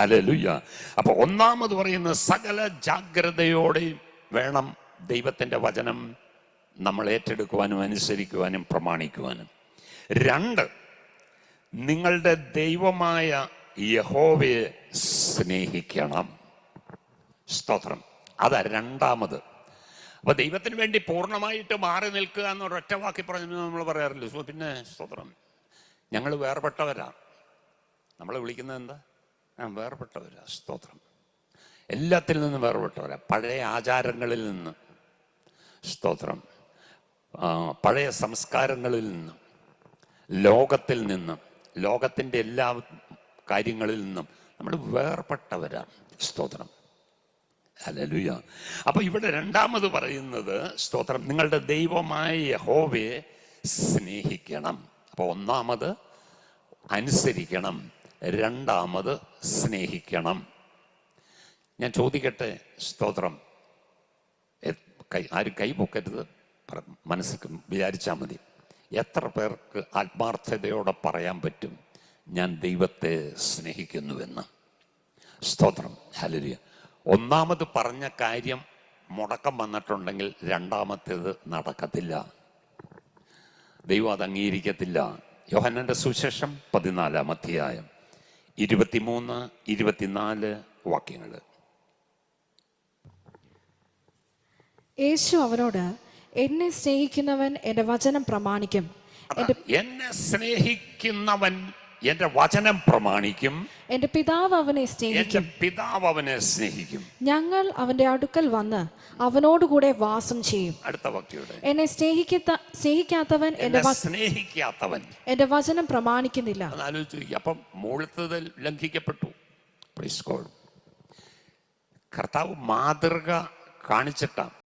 ഹലലുയ്യ അപ്പൊ ഒന്നാമത് പറയുന്ന സകല ജാഗ്രതയോടെ വേണം ദൈവത്തിന്റെ വചനം നമ്മൾ ഏറ്റെടുക്കുവാനും അനുസരിക്കുവാനും പ്രമാണിക്കുവാനും. രണ്ട് നിങ്ങളുടെ ദൈവമായ യഹോവയെ സ്നേഹിക്കണം. സ്തോത്രം. അതാ രണ്ടാമത്. അപ്പൊ ദൈവത്തിന് വേണ്ടി പൂർണമായിട്ട് മാറി നിൽക്കുക എന്നൊരൊറ്റ വാക്കി പറഞ്ഞു നമ്മൾ പറയാറില്ല? പിന്നെ സ്തോത്രം. ഞങ്ങൾ വേർപെട്ടവരാ. നമ്മളെ വിളിക്കുന്നത് എന്താ? ആ വേർപെട്ടവരാ സ്തോത്രം. എല്ലാത്തിൽ നിന്നും വേർപെട്ടവരാ പഴയ ആചാരങ്ങളിൽ നിന്ന്. സ്തോത്രം. പഴയ സംസ്കാരങ്ങളിൽ നിന്നും ലോകത്തിൽ നിന്നും ലോകത്തിന്റെ എല്ലാ കാര്യങ്ങളിൽ നിന്നും നമ്മൾ വേർപെട്ടവരാണ് സ്തോത്രം. അലലുയ അപ്പൊ ഇവിടെ രണ്ടാമത് പറയുന്നത് സ്തോത്രം നിങ്ങളുടെ ദൈവമായ യഹോവയെ സ്നേഹിക്കണം. അപ്പൊ ഒന്നാമത് അനുസരിക്കണം. രണ്ടാമത് സ്നേഹിക്കണം. ഞാൻ ചോദിക്കട്ടെ സ്തോത്രം. കൈ ആരും കൈ പൊക്കരുത്? മനസ്സിൽ വിചാരിച്ചാൽ മതി. എത്ര പേർക്ക് ആത്മാർത്ഥതയോടെ പറയാൻ പറ്റും? ഞാൻ ദൈവത്തെ സ്നേഹിക്കുന്നുവെന്ന്. സ്തോത്രം. ഹലരിയ ഒന്നാമത് പറഞ്ഞ കാര്യം മുടക്കം വന്നിട്ടുണ്ടെങ്കിൽ രണ്ടാമത്തേത് നടക്കത്തില്ല. ദൈവം അത് അംഗീകരിക്കത്തില്ല. യോഹന്നന്റെ സുശേഷം പതിനാലാം അധ്യായം. ഇരുപത്തിമൂന്ന് ഇരുപത്തിനാല് വാക്യങ്ങൾ യേശു അവനോട് എന്നെ സ്നേഹിക്കുന്നവൻ എന്റെ വചനം പ്രമാണിക്കും. എന്നെ സ്നേഹിക്കുന്നവൻ എന്റെ വചനം പ്രമാണിക്കും. എന്റെ പിതാവ് അവനെ സ്നേഹിക്കും. പിതാവ് അവനെ സ്നേഹിക്കും. ഞങ്ങൾ അവന്റെ അടുക്കൽ വന്ന് അവനോടുകൂടെ വാസം ചെയ്യും. അടുത്ത ഭക്തിയുടെ എന്നെ സ്നേഹിക്കാത്ത സ്നേഹിക്കാത്തവൻ എന്റെ സ്നേഹിക്കാത്തവൻ. എന്റെ വചനം പ്രമാണിക്കുന്നില്ല. ആലോചിച്ച് അപ്പം മുഴുത്തത് ലംഘിക്കപ്പെട്ടു. കർത്താവ് മാതൃക കാണിച്ചിട്ടാണ്.